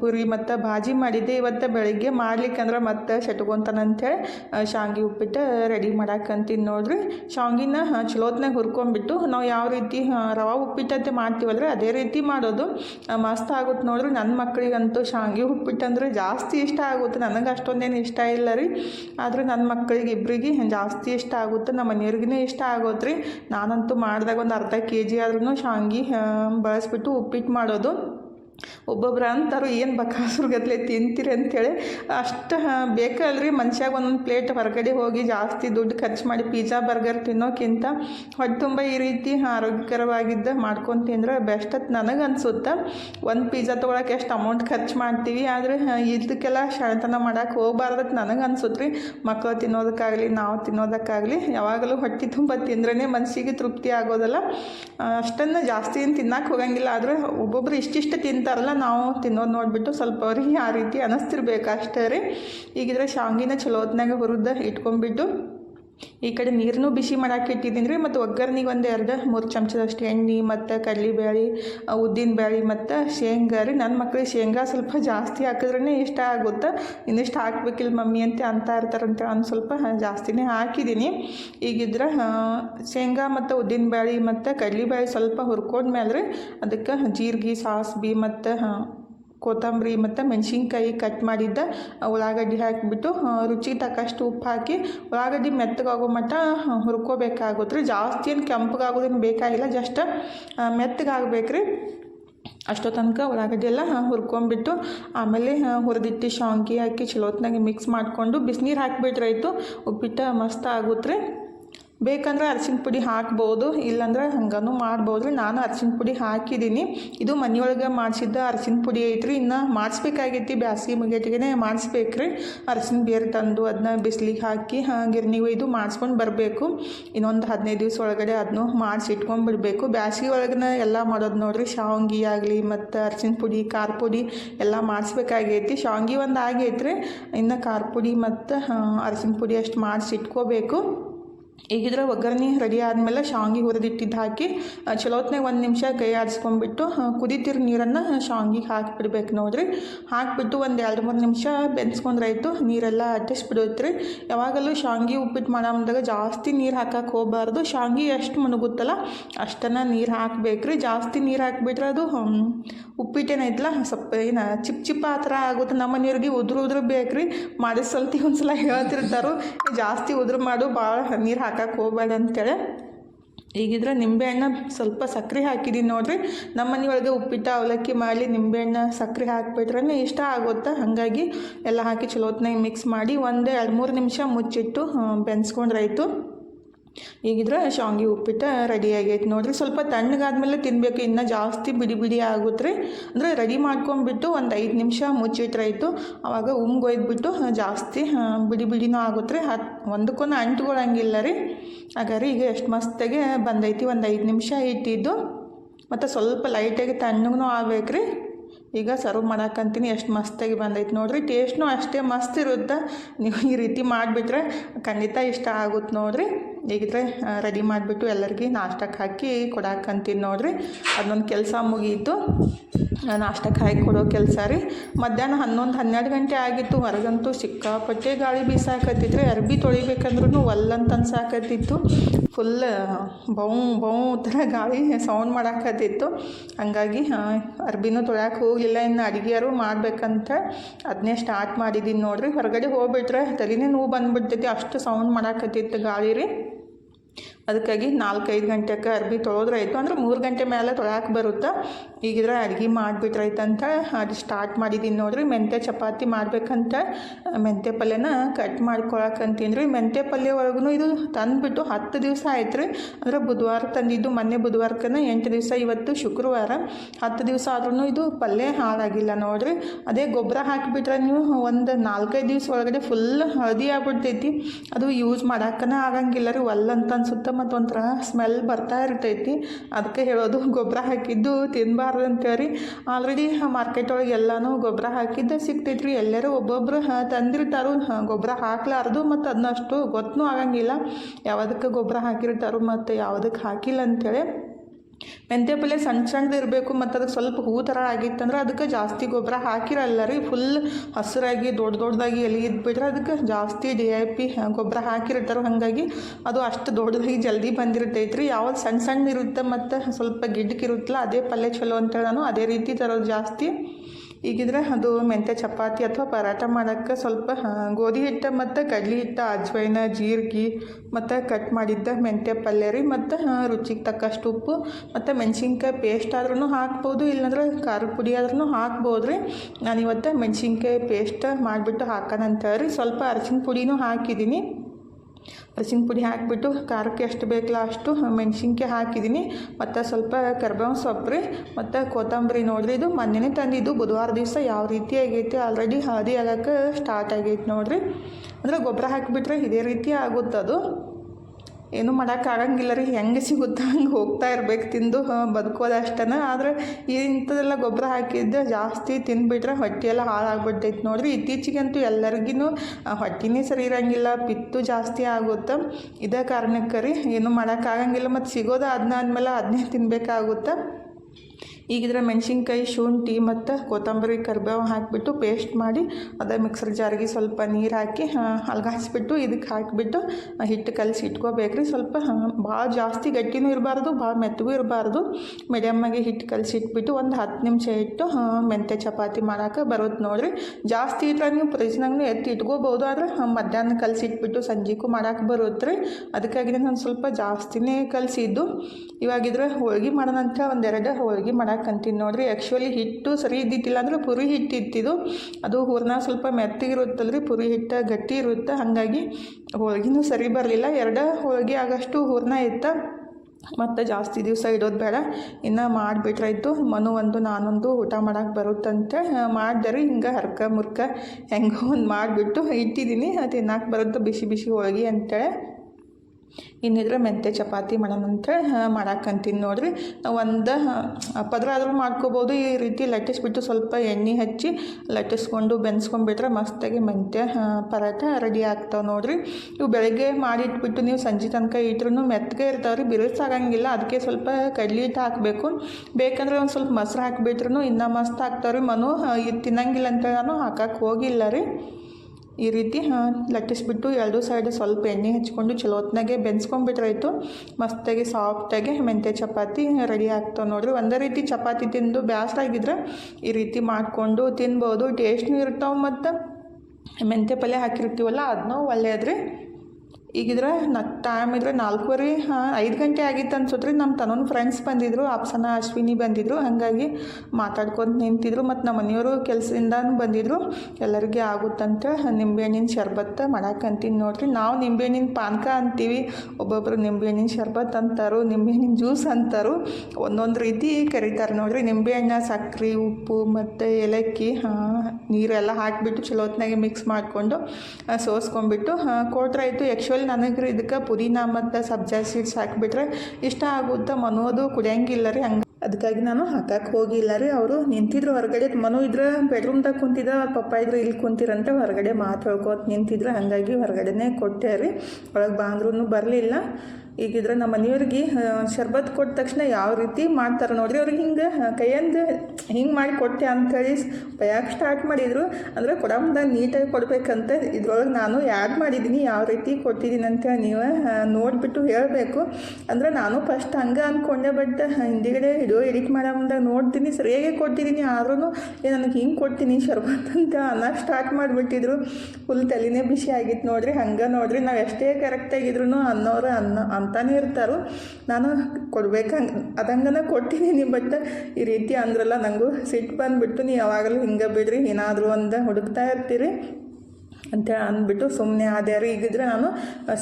ಪುರಿ ಮತ್ತು ಭಾಜಿ ಮಾಡಿದ್ದೆ. ಇವತ್ತು ಬೆಳಿಗ್ಗೆ ಮಾಡ್ಲಿಕ್ಕಂದ್ರೆ ಮತ್ತೆ ಸೆಟ್ಕೊಂತಾನಂತೇಳಿ ಆ, ಶಾಂಗಿ ಉಪ್ಪಿಟ್ಟು ರೆಡಿ ಮಾಡಾಕಂತೀನಿ ನೋಡ್ರಿ. ಶಾಂಗಿನ ಚಲೋತ್ನಾಗ ಹುರ್ಕೊಂಡ್ಬಿಟ್ಟು ನಾವು ಯಾವ ರೀತಿ ರವ ಉಪ್ಪಿಟ್ಟಂತೆ ಮಾಡ್ತೀವಲ್ರಿ ಅದೇ ರೀತಿ ಮಾಡೋದು. ಮಸ್ತ್ ಆಗುತ್ತೆ ನೋಡ್ರಿ. ನನ್ನ ಮಕ್ಕಳಿಗಂತೂ ಶಾಂಗಿ ಉಪ್ಪಿಟ್ಟು ಅಂದರೆ ಜಾಸ್ತಿ ಇಷ್ಟ ಆಗುತ್ತೆ. ನನಗೆ ಅಷ್ಟೊಂದೇನು ಇಷ್ಟ ಇಲ್ಲ ರೀ. ಆದರೆ ನನ್ನ ಮಕ್ಕಳಿಗೆ ಇಬ್ಬರಿಗೆ ಜಾಸ್ತಿ ಇಷ್ಟ ಆಗುತ್ತೆ, ನಮ್ಮ ಮನೆಯವ್ರಿಗೂ ಇಷ್ಟ ಆಗೋದು ರೀ ನಾನಂತೂ ಮಾಡಿದಾಗ ಒಂದು ಅರ್ಧ ಕೆ ಜಿ ಆದ್ರೂ ಶಾಂಗಿ ಬಳಸ್ಬಿಟ್ಟು ಉಪ್ಪಿಟ್ಟು ಮಾಡೋದು. ಒಬ್ಬೊಬ್ರು ಅಂತಾರು, ಏನು ಬಕಾಸುರ್ಗತ್ಲೆ ತಿಂತೀರಿ? ಅಂತೇಳಿ. ಅಷ್ಟು ಬೇಕಲ್ರಿ ಮನುಷ್ಯಾಗ ಒಂದೊಂದು ಪ್ಲೇಟ್ ಹೊರಗಡೆ ಹೋಗಿ ಜಾಸ್ತಿ ದುಡ್ಡು ಖರ್ಚು ಮಾಡಿ ಪಿಜ್ಜಾ, ಬರ್ಗರ್ ತಿನ್ನೋಕ್ಕಿಂತ ಹೊಟ್ಟೆ ತುಂಬ ಈ ರೀತಿ ಆರೋಗ್ಯಕರವಾಗಿದ್ದ ಮಾಡ್ಕೊಂಡು ತಿಂದ್ರೆ ಬೆಸ್ಟ್ ಅಂತ ನನಗೆ ಅನ್ಸುತ್ತೆ. ಒಂದು ಪಿಜ್ಜಾ ತೊಗೊಳಕ್ಕೆ ಎಷ್ಟು ಅಮೌಂಟ್ ಖರ್ಚು ಮಾಡ್ತೀವಿ, ಆದರೆ ಇದಕ್ಕೆಲ್ಲ ಶಾಣತನ ಮಾಡೋಕೆ ಹೋಗಬಾರ್ದಕ್ಕೆ ನನಗೆ ಅನ್ಸುತ್ತೆ ರೀ ಮಕ್ಕಳು ತಿನ್ನೋದಕ್ಕಾಗಲಿ, ನಾವು ತಿನ್ನೋದಕ್ಕಾಗಲಿ, ಯಾವಾಗಲೂ ಹೊಟ್ಟೆ ತುಂಬ ತಿಂದ್ರೇ ಮನಸ್ಸಿಗೆ ತೃಪ್ತಿ ಆಗೋದಲ್ಲ. ಅಷ್ಟನ್ನು ಜಾಸ್ತಿ ಏನು ತಿನ್ನಕ್ಕೆ ಹೋಗಂಗಿಲ್ಲ, ಆದರೆ ಒಬ್ಬೊಬ್ರು ಇಷ್ಟಿಷ್ಟು ತಿಂತಾರಲ್ಲ ನಾವು ತಿನ್ನೋದು ನೋಡಿಬಿಟ್ಟು ಸ್ವಲ್ಪ ಅವ್ರಿಗೆ ಆ ರೀತಿ ಅನ್ನಿಸ್ತಿರ್ಬೇಕು ಅಷ್ಟೇ ರೀ. ಈಗಿದ್ರೆ ಶಾವಿಗೆನ ಚಲೋ ಹೊತ್ನಾಗ ಹುರಿದು ಇಟ್ಕೊಂಡ್ಬಿಟ್ಟು ಈ ಕಡೆ ನೀರನ್ನೂ ಬಿಸಿ ಮಾಡಕ್ಕೆ ಇಟ್ಟಿದ್ದೀನಿ ರೀ ಮತ್ತು ಒಗ್ಗರ್ನಿಗೆ ಒಂದು ಎರಡು, ಮೂರು ಚಮಚದಷ್ಟು ಎಣ್ಣೆ ಮತ್ತು ಕಡಲೆಬೇಳೆ ಉದ್ದಿನ ಬೇಳೆ ಮತ್ತು ಶೇಂಗಾ ರೀ. ನನ್ನ ಮಕ್ಳಿಗೆ ಶೇಂಗಾ ಸ್ವಲ್ಪ ಜಾಸ್ತಿ ಹಾಕಿದ್ರೇ ಇಷ್ಟ ಆಗುತ್ತೆ. ಇನ್ನಿಷ್ಟು ಹಾಕ್ಬೇಕಿಲ್ಲ ಮಮ್ಮಿ ಅಂತ ಅಂತ ಇರ್ತಾರಂತ ಒಂದು ಸ್ವಲ್ಪ ಜಾಸ್ತಿನೇ ಹಾಕಿದ್ದೀನಿ. ಈಗಿದ್ರೆ ಶೇಂಗಾ ಮತ್ತು ಉದ್ದಿನ ಬೇಳೆ ಮತ್ತು ಕಡಲೆಬೇಳೆ ಸ್ವಲ್ಪ ಹುರ್ಕೊಂಡ್ಮೇಲೆ ರೀ, ಅದಕ್ಕೆ ಜೀರಿಗೆ, ಸಾಸ್ಬಿ ಮತ್ತು ಕೊತ್ತಂಬರಿ ಮತ್ತು ಮೆಣಸಿನ್ಕಾಯಿ ಕಟ್ ಮಾಡಿದ್ದ ಉಳ್ಳಾಗಡ್ಡಿ ಹಾಕಿಬಿಟ್ಟು ರುಚಿ ತಕ್ಕಷ್ಟು ಉಪ್ಪು ಹಾಕಿ, ಉಳ್ಳಾಗಡ್ಡಿ ಮೆತ್ತಗಾಗೋ ಮಟ್ಟ ಹುರ್ಕೋಬೇಕಾಗುತ್ತೆ. ರೀ ಜಾಸ್ತಿ ಏನು ಕೆಂಪಗಾಗೋದೇನು ಬೇಕಾಗಿಲ್ಲ, ಜಸ್ಟ್ ಮೆತ್ತಗಾಗಬೇಕು ರೀ ಅಷ್ಟೋ ತನಕ ಉಳ್ಳಾಗಡ್ಡಿ ಎಲ್ಲ ಹುರ್ಕೊಂಬಿಟ್ಟು ಆಮೇಲೆ ಹುರಿದಿಟ್ಟು ಶಾಂಕಿ ಹಾಕಿ ಚಲೋತ್ನಾಗೆ ಮಿಕ್ಸ್ ಮಾಡಿಕೊಂಡು, ಬಿಸಿನೀರು ಹಾಕಿಬಿಟ್ರಾಯ್ತು ಉಪ್ಪಿಟ್ಟು ಮಸ್ತ್ ಆಗುತ್ತೆ ಬೇಕಂದ್ರೆ ಅರ್ಶಿನ ಪುಡಿ ಹಾಕ್ಬೋದು, ಇಲ್ಲಾಂದ್ರೆ ಹಂಗನೂ ಮಾಡ್ಬೋದು. ರೀ ನಾನು ಅರ್ಶಿನ ಪುಡಿ ಹಾಕಿದ್ದೀನಿ. ಇದು ಮನೆಯೊಳಗೆ ಮಾಡಿಸಿದ್ದ ಅರ್ಶಿನ ಪುಡಿ ಐತ್ರಿ. ಇನ್ನು ಮಾಡಿಸ್ಬೇಕಾಗೈತಿ ಬ್ಯಾಸಿ ಮುಗಿಯಟಿಗೆ ಮಾಡಿಸ್ಬೇಕ್ರಿ. ಅರ್ಶಿನ ಬೇರೆ ತಂದು ಅದನ್ನ ಬಿಸಿಲಿಗೆ ಹಾಕಿ ಹಾಗೆ ನೀವು ಇದು ಮಾಡಿಸ್ಕೊಂಡು ಬರಬೇಕು. ಇನ್ನೊಂದು ಹದಿನೈದು ದಿವಸ ಒಳಗಡೆ ಅದನ್ನು ಮಾಡಿಸಿ ಇಟ್ಕೊಂಡ್ಬಿಡ್ಬೇಕು ಬ್ಯಾಸಿಗೆ ಒಳಗನ ಎಲ್ಲ ಮಾಡೋದು ನೋಡ್ರಿ. ಶಾವಂಗಿ ಆಗಲಿ ಮತ್ತು ಅರ್ಶಿನ ಪುಡಿ, ಖಾರ ಪುಡಿ ಎಲ್ಲ ಮಾಡಿಸ್ಬೇಕಾಗೈತಿ. ಶಾವಂಗಿ ಒಂದು ಆಗೈತ್ರಿ. ಇನ್ನು ಖಾರ ಪುಡಿ ಮತ್ತು ಅರ್ಶಿನ ಪುಡಿ ಅಷ್ಟು ಮಾಡಿಸಿ ಇಟ್ಕೋಬೇಕು ಈಗಿದ್ರೆ ಒಗ್ಗರಣೆ ರೆಡಿ ಆದಮೇಲೆ ಶಾವಿಗೆ ಹುರಿದಿಟ್ಟಿದ್ದು ಹಾಕಿ ಚಲೋತ್ನಾಗ ಒಂದು ನಿಮಿಷ ಕೈ ಆಡಿಸ್ಕೊಂಡ್ಬಿಟ್ಟು ಕುದಿತಿರೋ ನೀರನ್ನು ಶಾವ್ಗಿಗೆ ಹಾಕಿಬಿಡ್ಬೇಕು ನೋಡ್ರಿ. ಹಾಕಿಬಿಟ್ಟು ಒಂದು ಎರಡು ಮೂರು ನಿಮಿಷ ಬೆನ್ಸ್ಕೊಂಡ್ರಾಯ್ತು ನೀರೆಲ್ಲ ಅಟ್ಟಿಸ್ಬಿಡುತ್ತೆ ರೀ ಯಾವಾಗಲೂ ಶಾವಿಗೆ ಉಪ್ಪಿಟ್ಟು ಮಾಡೋ ಮುಂದಾಗ ಜಾಸ್ತಿ ನೀರು ಹಾಕಕ್ಕೆ ಹೋಗಬಾರ್ದು. ಶಾವಿಗೆ ಎಷ್ಟು ಮುನುಗುತ್ತಲ್ಲ ಅಷ್ಟನ್ನು ನೀರು ಹಾಕ್ಬೇಕ್ರಿ. ಜಾಸ್ತಿ ನೀರು ಹಾಕಿಬಿಟ್ರೆ ಅದು ಉಪ್ಪಿಟ್ಟು ಉಪ್ಪಿಟ್ಟೇನೈತಲ್ಲ ಸ್ವಲ್ಪ ಏನು ಚಿಪ್ ಚಿಪ್ಪ ಆ ಥರ ಆಗುತ್ತೆ. ನಮ್ಮ ನೀರಿಗೆ ಉದುರು ಉದುರು ರೀ ಮಾಡಿದ ಸಲ್ತಿ ಒಂದ್ಸಲ ಹೇಳ್ತಿರ್ತಾರೋ. "ಏ, ಜಾಸ್ತಿ ಉದುರು ಮಾಡು ಭಾಳ ನೀರು ಹಾಕಕ್ಕೆ ಹೋಗ್ಬೇಡ ಅಂತೇಳಿ. ಈಗಿದ್ರೆ ನಿಂಬೆಹಣ್ಣು ಸ್ವಲ್ಪ ಸಕ್ಕರೆ ಹಾಕಿದ್ದೀನಿ ನೋಡಿರಿ. ನಮ್ಮ ಮನೆಯೊಳಗೆ ಉಪ್ಪಿಟ್ಟು, ಅವಲಕ್ಕಿ ಮಾಡಿ ನಿಂಬೆಹಣ್ಣು ಸಕ್ಕರೆ ಹಾಕಿಬಿಟ್ರೆ ಇಷ್ಟ ಆಗುತ್ತೆ? ಹಾಗಾಗಿ ಎಲ್ಲ ಹಾಕಿ ಚಲೋತ್ನಾಗ ಮಿಕ್ಸ್ ಮಾಡಿ ಒಂದು ಎರಡು ಮೂರು ನಿಮಿಷ ಮುಚ್ಚಿಟ್ಟು ಬೆನ್ಸ್ಕೊಂಡ್ರಾಯ್ತು. ಈಗಿದ್ರೆ ಶಾವ್ಗೆ ಉಪ್ಪಿಟ್ಟು ರೆಡಿ ಆಗೈತೆ. ನೋಡಿರಿ ಸ್ವಲ್ಪ ತಣ್ಣಗಾದ್ಮೇಲೆ ತಿನ್ನಬೇಕು ಇನ್ನು ಜಾಸ್ತಿ ಬಿಡಿ ಬಿಡಿ ಆಗುತ್ತೆ ಅಂದರೆ ರೆಡಿ ಮಾಡ್ಕೊಂಬಿಟ್ಟು ಒಂದು ಐದು ನಿಮಿಷ ಮುಚ್ಚಿಟ್ರಾಯ್ತು ಆವಾಗ ಉಮ್ಗೊಯ್ದುಬಿಟ್ಟು ಜಾಸ್ತಿ ಬಿಡಿ ಬಿಡಿನೂ ಆಗುತ್ತೆ ರೀ ಹತ್ತು ಒಂದಕ್ಕೊಂದು ಅಂಟ್ಕೊಳಂಗಿಲ್ಲ ರೀ. ಹಾಗಾದ್ರೆ ಈಗ ಎಷ್ಟು ಮಸ್ತಾಗೆ ಬಂದೈತಿ. ಒಂದು ಐದು ನಿಮಿಷ ಇಟ್ಟಿದ್ದು. ಮತ್ತು ಸ್ವಲ್ಪ ಲೈಟಾಗಿ ತಣ್ಣಗೂ ಆಗ್ಬೇಕು ರೀ. ಈಗ ಸರ್ವ್ ಮಾಡಕ್ಕಂತೀನಿ ಎಷ್ಟು ಮಸ್ತಾಗಿ ಬಂದೈತೆ. ನೋಡಿರಿ ಟೇಸ್ಟ್ನೂ ಅಷ್ಟೇ ಮಸ್ತ್ ಇರುತ್ತೆ. ನೀವು ಈ ರೀತಿ ಮಾಡಿಬಿಟ್ರೆ ಖಂಡಿತ ಇಷ್ಟ ಆಗುತ್ತೆ ನೋಡಿರಿ. ಈಗಿದ್ರೆ ರೆಡಿ ಮಾಡಿಬಿಟ್ಟು ಎಲ್ಲರಿಗೆ ನಾಷ್ಟಕ್ಕೆ ಹಾಕಿ ಕೊಡಕ್ಕಂತೀನಿ ನೋಡಿರಿ. ಅದೊಂದು ಕೆಲಸ ಮುಗೀತು. ನಾಷ್ಟಕ್ಕೆ ಹಾಕಿ ಕೊಡೋ ಕೆಲಸ ರೀ. ಮಧ್ಯಾಹ್ನ ಹನ್ನೊಂದು, ಹನ್ನೆರಡು ಗಂಟೆ ಆಗಿತ್ತು. ಹೊರಗಂತೂ ಸಿಕ್ಕಾಪಟ್ಟೆ ಗಾಳಿ ಬೀಸಾಕತ್ತಿದ್ರೆ ಅರ್ಬಿ ತೊಳಿಬೇಕಂದ್ರೂ ಒಲ್ಲಂತ ಅನ್ಸಾಕತ್ತಿತ್ತು. ಫುಲ್ ಬೌ ಬೌ ಥರ ಗಾಳಿ ಸೌಂಡ್ ಮಾಡಾಕತ್ತಿತ್ತು. ಹಂಗಾಗಿ ಅರ್ಬಿನೂ ತೊಳ್ಯಾಕೆ ಹೋಗಲಿಲ್ಲ. ಇನ್ನು ಅಡುಗೆಯಾರು ಮಾಡಬೇಕಂತ ಅದನ್ನೇ ಸ್ಟಾರ್ಟ್ ಮಾಡಿದ್ದೀನಿ ನೋಡಿರಿ. ಹೊರಗಡೆ ಹೋಗ್ಬಿಟ್ರೆ ತಲೆನೇ ನೋವು ಬಂದುಬಿಡ್ತೈತಿ. ಅಷ್ಟು ಸೌಂಡ್ ಮಾಡಾಕತ್ತಿತ್ತು ಗಾಳಿ ರೀ. ಅದಕ್ಕಾಗಿ ನಾಲ್ಕೈದು ಗಂಟೆಗೆ ಅರ್ಬಿ ತೊಳೋದ್ರಾಯ್ತು ಅಂದ್ರೆ ಮೂರು ಗಂಟೆ ಮೇಲೆ ತೊಳ್ಯಾಕೆ ಬರುತ್ತೆ? ಈಗಿದ್ರೆ ಅಡುಗೆ ಮಾಡಿಬಿಟ್ರಾಯ್ತಂತ. ಅದು ಸ್ಟಾರ್ಟ್ ಮಾಡಿದ್ದೀನಿ ನೋಡಿರಿ. ಮೆಂತ್ಯ ಚಪಾತಿ ಮಾಡಬೇಕಂತ. ಮೆಂತ್ಯ ಪಲ್ಯನ ಕಟ್ ಮಾಡ್ಕೊಳಕಂತೀನಿ ಮೆಂತ್ಯ ಪಲ್ಯ ಒಳಗೂ ಇದು ತಂದುಬಿಟ್ಟು ಹತ್ತು ದಿವಸ ಆಯ್ತು ರೀ ಅಂದ್ರೆ ಬುಧವಾರ ತಂದಿದ್ದು ಮೊನ್ನೆ ಬುಧವಾರಕ್ಕನ ಎಂಟು ದಿವಸ ಇವತ್ತು ಶುಕ್ರವಾರ. ಹತ್ತು ದಿವಸ ಆದ್ರೂ ಇದು ಪಲ್ಯ ಹಾಳಾಗಿಲ್ಲ ನೋಡಿರಿ. ಅದೇ ಗೊಬ್ಬರ ಹಾಕಿಬಿಟ್ರೆ ನೀವು ಒಂದು ನಾಲ್ಕೈದು ದಿವಸ ಒಳಗಡೆ ಫುಲ್ ಹಳದಿ ಆಗ್ಬಿಡ್ತೈತಿ. ಅದು ಯೂಸ್ ಮಾಡಕ್ಕನ ಆಗಂಗಿಲ್ಲ ರೀ. ಒಲ್ಲ ಅಂತ ಅನ್ಸುತ್ತೆ ಮತ್ತು ಒಂಥರ ಸ್ಮೆಲ್ ಬರ್ತಾ ಇರ್ತೈತಿ. ಅದಕ್ಕೆ ಹೇಳೋದು ಗೊಬ್ಬರ ಹಾಕಿದ್ದು ತಿನ್ನಬಾರ್ದು ಅಂತೇಳಿ. ಆಲ್ರೆಡಿ ಮಾರ್ಕೆಟ್ ಒಳಗೆ ಎಲ್ಲನೂ ಗೊಬ್ಬರ ಹಾಕಿದ್ದೆ ಸಿಗ್ತೈತ್ರಿ. ಎಲ್ಲರೂ ಒಬ್ಬೊಬ್ರು ತಂದಿರ್ತಾರೋ ಗೊಬ್ಬರ ಹಾಕ್ಲಾರ್ದು ಮತ್ತು ಅದನ್ನಷ್ಟು ಗೊತ್ತೂ ಆಗಂಗಿಲ್ಲ. ಯಾವುದಕ್ಕೆ ಗೊಬ್ಬರ ಹಾಕಿರ್ತಾರೋ ಮತ್ತು ಯಾವುದಕ್ಕೆ ಹಾಕಿಲ್ಲ ಅಂಥೇಳಿ ಮೆಂತ್ಯ ಪಲ್ಯ ಸಣ್ಣ ಸಣ್ಣದು ಇರಬೇಕು, ಮತ್ತು ಅದಕ್ಕೆ ಸ್ವಲ್ಪ ಹೂ ಥರ ಆಗಿತ್ತಂದ್ರೆ ಅದಕ್ಕೆ ಜಾಸ್ತಿ ಗೊಬ್ಬರ ಹಾಕಿರಲ್ಲ ರೀ ಫುಲ್ ಹಸಿರಾಗಿ, ದೊಡ್ಡ ದೊಡ್ಡದಾಗಿ ಎಲೆ ಇದ್ಬಿಟ್ರೆ ಅದಕ್ಕೆ ಜಾಸ್ತಿ ಡಿ ಐ ಪಿ ಗೊಬ್ಬರ ಹಾಕಿರ್ತಾರೆ. ಹಾಗಾಗಿ ಅದು ಅಷ್ಟು ದೊಡ್ಡದಾಗಿ ಜಲ್ದಿ ಬಂದಿರ್ತೈತೆ ರೀ ಯಾವ್ದು ಸಣ್ಣ ಸಣ್ಣ ಇರುತ್ತೆ ಮತ್ತು ಸ್ವಲ್ಪ ಗಿಡ್ಡಕ್ಕಿರುತ್ತಲ್ಲ ಅದೇ ಪಲ್ಯ ಚಲೋ ಅಂತೇಳಿ ನಾನು ಅದೇ ರೀತಿ ತರೋದು ಜಾಸ್ತಿ. ಈಗಿದ್ರೆ ಅದು ಮೆಂತ್ಯ ಚಪಾತಿ ಅಥವಾ ಪರಾಟ ಮಾಡೋಕ್ಕೆ ಸ್ವಲ್ಪ ಗೋಧಿ ಹಿಟ್ಟು ಮತ್ತು ಕಡ್ಲಿ ಹಿಟ್ಟು ಅಜ್ವೈನ ಜೀರಿಗೆ ಮತ್ತು ಕಟ್ ಮಾಡಿದ್ದ ಮೆಂತ್ಯ ಪಲ್ಯ ರೀ ಮತ್ತು ರುಚಿಗೆ ತಕ್ಕಷ್ಟು ಉಪ್ಪು ಮತ್ತು ಮೆಣಸಿನ್ಕಾಯಿ ಪೇಸ್ಟ್ ಆದ್ರೂ ಹಾಕ್ಬೋದು, ಇಲ್ಲಾಂದ್ರೆ ಖಾರದ ಪುಡಿ ಆದ್ರೂ ಹಾಕ್ಬೋದು ರೀ. ನಾನು ಇವತ್ತು ಮೆಣಸಿನ್ಕಾಯಿ ಪೇಸ್ಟ್ ಮಾಡಿಬಿಟ್ಟು ಹಾಕೋಣ ರೀ ಸ್ವಲ್ಪ ಅರಶಿನ ಪುಡಿನೂ ಹಾಕಿದ್ದೀನಿ. ಅರಿಶಿನ ಪುಡಿ ಹಾಕಿಬಿಟ್ಟು ಖಾರಕ್ಕೆ ಎಷ್ಟು ಬೇಕಲ್ಲ ಅಷ್ಟು ಮೆಣಸಿನ್ಕಾಯಿ ಹಾಕಿದ್ದೀನಿ. ಮತ್ತು ಸ್ವಲ್ಪ ಕರ್ಬೇವು ಸೊಪ್ಪು ರೀ, ಮತ್ತು ಕೊತ್ತಂಬರಿ ನೋಡಿರಿ, ಇದು ಮೊನ್ನೆನೇ ತಂದಿದ್ದು. ಬುಧವಾರ ದಿವಸ ಯಾವ ರೀತಿ ಆಗೈತೆ ಆಲ್ರೆಡಿ ಹಳದಿ ಆಗೋಕ್ಕೆ ಸ್ಟಾರ್ಟ್ ಆಗೈತೆ ನೋಡಿರಿ. ಅಂದರೆ ಗೊಬ್ಬರ ಹಾಕಿಬಿಟ್ರೆ ಇದೇ ರೀತಿ ಆಗುತ್ತದು. ಏನೂ ಮಾಡೋಕ್ಕಾಗಂಗಿಲ್ಲ ರೀ. ಹೆಂಗೆ ಸಿಗುತ್ತೆ ಹಂಗೆ ಹೋಗ್ತಾ ಇರ್ಬೇಕು. ತಿಂದು ಬದುಕೋದು ಆದ್ರೆ ಇಂಥದ್ದೆಲ್ಲ ಗೊಬ್ಬರ ಹಾಕಿದ್ದು ಜಾಸ್ತಿ ತಿಂದುಬಿಟ್ರೆ ಹೊಟ್ಟೆಯೆಲ್ಲ ಹಾಳಾಗ್ಬಿಟ್ಟೈತೆ ನೋಡಿರಿ. ಇತ್ತೀಚೆಗಂತೂ ಎಲ್ಲರಿಗೂ ಹೊಟ್ಟೆನೇ ಸರಿ ಇರೋಂಗಿಲ್ಲ. ಪಿತ್ತು ಜಾಸ್ತಿ ಆಗುತ್ತೆ. ಇದೇ ಕಾರಣಕ್ಕೆ ರೀ, ಏನೂ ಮಾಡೋಕ್ಕಾಗಂಗಿಲ್ಲ. ಮತ್ತು ಸಿಗೋದು ಅದನ್ನಾದ್ಮೇಲೆ ಅದನ್ನೇ ತಿನ್ನಬೇಕಾಗುತ್ತೆ ಈಗಿದ್ರೆ ಮೆಣಸಿನ್ಕಾಯಿ, ಶುಂಠಿ ಮತ್ತು ಕೊತ್ತಂಬರಿ ಕರಿಬೇವು ಹಾಕಿಬಿಟ್ಟು ಪೇಸ್ಟ್ ಮಾಡಿ ಅದೇ ಮಿಕ್ಸರ್ ಜಾರಿಗೆ ಸ್ವಲ್ಪ ನೀರು ಹಾಕಿ ಅಲ್ಗಾಯಿಸ್ಬಿಟ್ಟು ಇದಕ್ಕೆ ಹಾಕಿಬಿಟ್ಟು ಹಿಟ್ಟು ಕಲಸಿ ಇಟ್ಕೋಬೇಕ್ರಿ. ಸ್ವಲ್ಪ ಭಾಳ ಜಾಸ್ತಿ ಗಟ್ಟಿನೂ ಇರಬಾರ್ದು, ಭಾಳ ಮೆತ್ತಗೂ ಇರಬಾರ್ದು. ಮೀಡಿಯಮ್ಮಾಗಿ ಹಿಟ್ಟು ಕಲಸಿ ಇಟ್ಬಿಟ್ಟು ಒಂದು ಹತ್ತು ನಿಮಿಷ ಇಟ್ಟು ಮೆಂತ್ಯ ಚಪಾತಿ ಮಾಡೋಕೆ ಬರುತ್ತೆ ನೋಡಿರಿ. ಜಾಸ್ತಿ ಇದ್ರೆ ನೀವು ಫ್ರಿಜ್ನಾಗೂ ಎತ್ತಿ ಇಟ್ಕೋಬೋದು, ಆದರೆ ಮಧ್ಯಾಹ್ನ ಕಲಸಿ ಇಟ್ಬಿಟ್ಟು ಸಂಜೆಗೂ ಮಾಡೋಕೆ ಬರುತ್ತೆ ರೀ ಅದಕ್ಕಾಗಿ ನಾನು ಸ್ವಲ್ಪ ಜಾಸ್ತಿನೇ ಕಲಸಿದ್ದು. ಇವಾಗಿದ್ರೆ ಹೋಳ್ಗೆ ಮಾಡೋಣಂತ ಒಂದೆರಡು ಹೋಳ್ಗೆ ಮಾಡಕ್ಕಂತೀನಿ ನೋಡಿರಿ. ಆ್ಯಕ್ಚುಲಿ ಹಿಟ್ಟು ಸರಿ ಇದ್ದಿದ್ದಿಲ್ಲ ಅಂದ್ರೆ ಪುರಿ ಹಿಟ್ಟು ಇತ್ತಿದ್ದು ಅದು ಹೂರ್ಣ ಸ್ವಲ್ಪ ಮೆತ್ತಗಿರುತ್ತಲ್ಲ ರೀ ಪುರಿ ಹಿಟ್ಟು ಗಟ್ಟಿ ಇರುತ್ತೆ. ಹಾಗಾಗಿ ಹೋಳ್ಗಿನೂ ಸರಿ ಬರಲಿಲ್ಲ. ಎರಡು ಹೋಳಿಗೆ ಆಗಷ್ಟು ಹೂರ್ಣ ಇತ್ತು. ಮತ್ತು ಜಾಸ್ತಿ ದಿವಸ ಇಡೋದು ಬೇಡ. ಇನ್ನು ಮಾಡಿಬಿಟ್ರಾಯ್ತು. ಮನು ಒಂದು ನಾನೊಂದು ಊಟ ಮಾಡೋಕೆ ಬರುತ್ತಂತೆ. ಮಾಡಿದೆ ರೀ ಹಿಂಗೆ ಹರ್ಕ ಮುರ್ಕ ಹೆಂಗೋ ಒಂದು ಮಾಡಿಬಿಟ್ಟು ಇಟ್ಟಿದ್ದೀನಿ. ತಿನ್ನಕ್ಕೆ ಬರುತ್ತೆ ಬಿಸಿ ಬಿಸಿ ಹೋಳಿಗೆ ಅಂತೇಳಿ. ಇನ್ನಿದ್ರೆ ಮೆಂತ್ಯ ಚಪಾತಿ ಮಾಡೋಣಂತ ಮಾಡಾಕಂತೀನಿ ನೋಡಿರಿ. ಒಂದು ಪದ್ರ ಆದರೂ ಮಾಡ್ಕೋಬೋದು. ಈ ರೀತಿ ಲಟ್ಟಿಸ್ಬಿಟ್ಟು ಸ್ವಲ್ಪ ಎಣ್ಣೆ ಹಚ್ಚಿ ಲಟ್ಟಿಸ್ಕೊಂಡು ಬೆನ್ಸ್ಕೊಂಡ್ಬಿಟ್ರೆ ಮಸ್ತಾಗಿ ಮೆಂತ್ಯ ಪರಾಟ ರೆಡಿ ಆಗ್ತಾವೆ ನೋಡಿರಿ. ಇವು ಬೆಳಗ್ಗೆ ಮಾಡಿಟ್ಬಿಟ್ಟು ನೀವು ಸಂಜೆ ತನಕ ಇಟ್ರೂ ಮೆತ್ತಗೆ ಇರ್ತಾವೆ ರೀ ಬಿರುಸಾಗಂಗಿಲ್ಲ ಅದಕ್ಕೆ ಸ್ವಲ್ಪ ಕಡ್ಲಿ ಹಿಟ್ಟು ಹಾಕಬೇಕು. ಬೇಕಂದ್ರೆ ಒಂದು ಸ್ವಲ್ಪ ಮೊಸರು ಹಾಕಿಬಿಟ್ರು ಇನ್ನೂ ಮಸ್ತ್ ಆಗ್ತಾವೆ ರೀ ಮನು ಇದು ತಿನ್ನಂಗಿಲ್ಲ ಅಂತ ನಾನು ಹಾಕಕ್ಕೆ ಹೋಗಿಲ್ಲ ರೀ. ಈ ರೀತಿ ಲಟ್ಟಿಸ್ಬಿಟ್ಟು ಎರಡೂ ಸೈಡ್ ಸ್ವಲ್ಪ ಎಣ್ಣೆ ಹಚ್ಕೊಂಡು ಚಲೋ ಹೊತ್ನಾಗೆ ಬೆನ್ಸ್ಕೊಂಡ್ಬಿಟ್ರಾಯ್ತು ಮಸ್ತಾಗಿ ಸಾಫ್ಟಾಗಿ ಮೆಂತ್ಯ ಚಪಾತಿ ರೆಡಿ ಆಗ್ತಾವೆ ನೋಡಿರಿ. ಒಂದೇ ರೀತಿ ಚಪಾತಿ ತಿಂದು ಬೇಸರಾಗಿದ್ರೆ ಈ ರೀತಿ ಮಾಡಿಕೊಂಡು ತಿನ್ಬೋದು. ಟೇಸ್ಟ್ನೂ ಇರ್ತಾವೆ ಮತ್ತು ಮೆಂತ್ಯ ಪಲ್ಯ ಹಾಕಿರ್ತೀವಲ್ಲ ಅದನ್ನೂ ಒಳ್ಳೆಯದ್ರಿ ಈಗಿದ್ರೆ ನಾ ಟೈಮ್ ಇದ್ರೆ ನಾಲ್ಕೂವರೆ, ಹಾಂ, ಐದು ಗಂಟೆ ಆಗಿತ್ತು ಅನ್ಸುತ್ತೆ ನಮ್ಮ ತನ್ನೊಂದು ಫ್ರೆಂಡ್ಸ್ ಬಂದಿದ್ರು, ಅಪ್ಸನ ಅಶ್ವಿನಿ ಬಂದಿದ್ರು. ಹಾಗಾಗಿ ಮಾತಾಡ್ಕೊಂಡು ನಿಂತಿದ್ರು. ಮತ್ತು ನಮ್ಮ ಮನೆಯವರು ಕೆಲಸದಿಂದ ಬಂದಿದ್ರು. ಎಲ್ಲರಿಗೆ ಆಗುತ್ತಂತ. ನಿಂಬೆಹಣ್ಣಿನ ಶರ್ಬತ್ತು ಮಾಡಾಕಂತೀನಿ ನೋಡ್ರಿ. ನಾವು ನಿಂಬೆಹಣ್ಣಿನ ಪಾನಕ ಅಂತೀವಿ. ಒಬ್ಬೊಬ್ಬರು ನಿಂಬೆಹಣ್ಣಿನ ಶರ್ಬತ್ ಅಂತಾರು, ನಿಂಬೆಹಣ್ಣಿನ ಜ್ಯೂಸ್ ಅಂತಾರು. ಒಂದೊಂದು ರೀತಿ ಕರೀತಾರೆ ನೋಡ್ರಿ. ನಿಂಬೆಹಣ್ಣು ಸಕ್ಕರೆ ಉಪ್ಪು, ಮತ್ತು ಏಲಕ್ಕಿ ನೀರೆಲ್ಲ ಹಾಕಿಬಿಟ್ಟು ಚಲೋ ಹೊತ್ನಾಗೆ ಮಿಕ್ಸ್ ಮಾಡಿಕೊಂಡು ಸೋಸ್ಕೊಂಡ್ಬಿಟ್ಟು ಕೊಟ್ರಾಯಿತು ಆ್ಯಕ್ಚುಲಿ ನನಗೆ ರೀ ಇದಕ್ಕೆ ಪುದೀನ ಮತ್ತು ಸಬ್ಜಾ ಸೀಡ್ಸ್ ಹಾಕಿಬಿಟ್ರೆ ಇಷ್ಟ ಆಗುತ್ತೆ ಮನೋದು ಕುಡಿಯಂಗಿಲ್ಲ ರೀ ಹಂಗೆ. ಅದಕ್ಕಾಗಿ ನಾನು ಹಾಕಕ್ಕೆ ಹೋಗಿಲ್ಲ ರೀ ಅವರು. ನಿಂತಿದ್ರು ಹೊರಗಡೆ. ಮನು ಇದ್ರೆ ಬೆಡ್ರೂಮ್ದಾಗ ಕುಂತಿದ್ದ ಪಪ್ಪ ಇದ್ರೆ ಇಲ್ಲಿ ಕುಂತಿರಂತೆ, ಹೊರಗಡೆ ಮಾತು ಹೇಳ್ಕೊತ ನಿಂತಿದ್ರು. ಹಾಗಾಗಿ ಹೊರಗಡೆನೇ ಕೊಟ್ಟೆ ರೀ. ಒಳಗೆ ಬಾಂದ್ರೂ ಬರಲಿಲ್ಲ. ಈಗಿದ್ರೆ ನಮ್ಮ ಮನೆಯವ್ರಿಗೆ ಶರ್ಬತ್ ಕೊಟ್ಟ ತಕ್ಷಣ ಯಾವ ರೀತಿ ಮಾಡ್ತಾರೆ ನೋಡ್ರಿ. ಅವ್ರಿಗೆ ಹಿಂಗೆ ಕೈಯಿಂದ ಹಿಂಗೆ ಮಾಡಿ ಕೊಟ್ಟೆ ಅಂಥೇಳಿ ಬಯಕ್ಕೆ ಸ್ಟಾರ್ಟ್ ಮಾಡಿದರು. ಅಂದರೆ ಕೊಡಂದಾಗ ನೀಟಾಗಿ ಕೊಡಬೇಕಂತ ಇದ್ರೊಳಗೆ ನಾನು ಯಾಡ್ ಮಾಡಿದ್ದೀನಿ ಯಾವ ರೀತಿ ಕೊಟ್ಟಿದ್ದೀನಿ ಅಂತೇಳಿ ನೀವು ನೋಡಿಬಿಟ್ಟು ಹೇಳಬೇಕು. ಅಂದರೆ ನಾನು ಫಸ್ಟ್ ಹಂಗೆ ಅಂದ್ಕೊಂಡೆ ಬಟ್ ಹಿಂದಿಗಡೆ ಹಿಡಿಯೋ ಎಡಿಟ್ ಮಾಡಮ್ದಾಗ ಮುಂದಾಗ ನೋಡ್ತೀನಿ. ಸರಿಯಾಗಿ ಕೊಟ್ಟಿದ್ದೀನಿ ಆದ್ರೂ ಏ, ನನಗೆ ಹಿಂಗೆ ಕೊಡ್ತೀನಿ ಶರ್ಬತ್ ಅಂತ ಅನ್ನಕ್ಕೆ ಸ್ಟಾರ್ಟ್ ಮಾಡಿಬಿಟ್ಟಿದ್ರು. ಫುಲ್ ತಲೆನೇ ಬಿಸಿ ಆಗಿತ್ತು ನೋಡ್ರಿ. ಹಂಗೆ ನೋಡ್ರಿ. ನಾವು ಎಷ್ಟೇ ಕರೆಕ್ಟಾಗಿದ್ರು ಅನ್ನೋರು ಅನ್ನ ಅಂತಾನೆ ಇರ್ತಾರೋ. ನಾನು ಕೊಡ್ಬೇಕಂಗೆ, ಅದಂಗನ ಕೊಟ್ಟಿದ್ದೀನಿ ಬಟ್ ಈ ರೀತಿ ಅಂದ್ರಲ್ಲ ನನಗೂ ಸಿಟ್ಟು ಬಂದುಬಿಟ್ಟು ನೀವು ಯಾವಾಗಲೂ ಹಿಂಗೆ ಬಿಡ್ರಿ, ಏನಾದರೂ ಒಂದು ಹುಡುಕ್ತಾ ಇರ್ತೀರಿ. ಅಂತೇಳಿ ಅಂದ್ಬಿಟ್ಟು ಸುಮ್ಮನೆ ರೀ ಈಗಿದ್ರೆ ನಾನು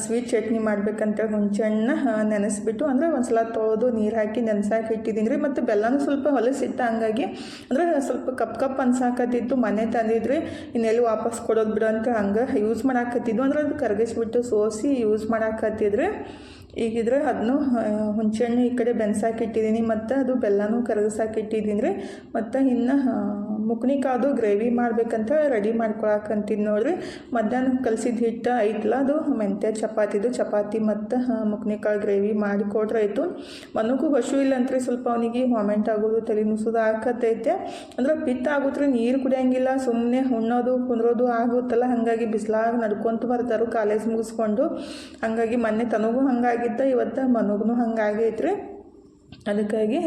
ಸ್ವೀಟ್ ಚಟ್ನಿ ಮಾಡ್ಬೇಕಂತೇಳಿ ಹುಂಚೆಹಣ್ಣ ನೆನೆಸ್ಬಿಟ್ಟು ಅಂದರೆ ಒಂದು ಸಲ ತೊಳೆದು ನೀರು ಹಾಕಿ ನೆನೆಸಾಕಿ ಇಟ್ಟಿದ್ದೀನಿ ರೀ. ಮತ್ತು ಬೆಲ್ಲನೂ ಸ್ವಲ್ಪ ಹೊಲಸಿಟ್ಟ ಹಂಗಾಗಿ, ಅಂದರೆ ಸ್ವಲ್ಪ ಕಪ್ ಕಪ್ ಅನ್ಸಾಕತ್ತಿತ್ತು. ಮನೆ ತಂದಿದ್ರಿ, ಇನ್ನೆಲ್ಲಿ ವಾಪಸ್ ಕೊಡೋದು ಬಿಡು ಅಂತ ಹಂಗೆ ಯೂಸ್ ಮಾಡಾಕತ್ತಿದ್ದು. ಅಂದ್ರೆ ಅದು ಕರಗಿಸ್ಬಿಟ್ಟು ಸೋಸಿ ಯೂಸ್ ಮಾಡಾಕತ್ತಿದ್ರಿ. ಈಗಿದ್ರೆ ಅದನ್ನು ಹುಣಸೆಹಣ್ಣು ಈ ಕಡೆ ಬೆನ್ಸಾಕಿಟ್ಟಿದ್ದೀನಿ ಮತ್ತು ಅದು ಬೆಲ್ಲನೂ ಕರಗಿಸಾಕಿಟ್ಟಿದ್ದೀನಿ ರೀ. ಮತ್ತು ಇನ್ನು ಮುಕ್ನಿಕಾದು ಗ್ರೇವಿ ಮಾಡ್ಬೇಕಂತ ರೆಡಿ ಮಾಡ್ಕೊಳಕಂತೀನಿ ನೋಡ್ರಿ. ಮಧ್ಯಾಹ್ನ ಕಲಸಿದ ಹಿಟ್ಟು ಐತಲ್ಲ ಅದು ಮೆಂತ್ಯ ಚಪಾತಿದು, ಚಪಾತಿ ಮತ್ತು ಮುಕ್ನಿಕಾಳು ಗ್ರೇವಿ ಮಾಡಿ ಕೊಟ್ರೆ ಆಯಿತು ಹಶು ಇಲ್ಲಂತ್ರಿ, ಸ್ವಲ್ಪ ಅವನಿಗೆ ವಾಮೆಂಟ್ ಆಗೋದು, ತಲೆ ನುಸೋದು ಆಕತ್ತೈತೆ ಅಂದ್ರೆ ಪಿತ್ತ ಆಗುತ್ತೆ ನೀರು ಕುಡಿಯೋಂಗಿಲ್ಲ ಸುಮ್ಮನೆ ಉಣ್ಣೋದು, ಕುಂದ್ರೋದು ಆಗುತ್ತಲ್ಲ, ಹಾಗಾಗಿ ಬಿಸಿಲಾಗ ನಡ್ಕೊಂತ ಬರ್ತಾರೆ, ಕಾಲೇಜ್ ಮುಗಿಸ್ಕೊಂಡು. ಹಾಗಾಗಿ ಮೊನ್ನೆ ತನಗೂ ಹಂಗಾಗಿದ್ದ ಇವತ್ತು ಮನಗೂ ಹಂಗಾಗೈತ್ರಿ. ಅದಕ್ಕಾಗಿ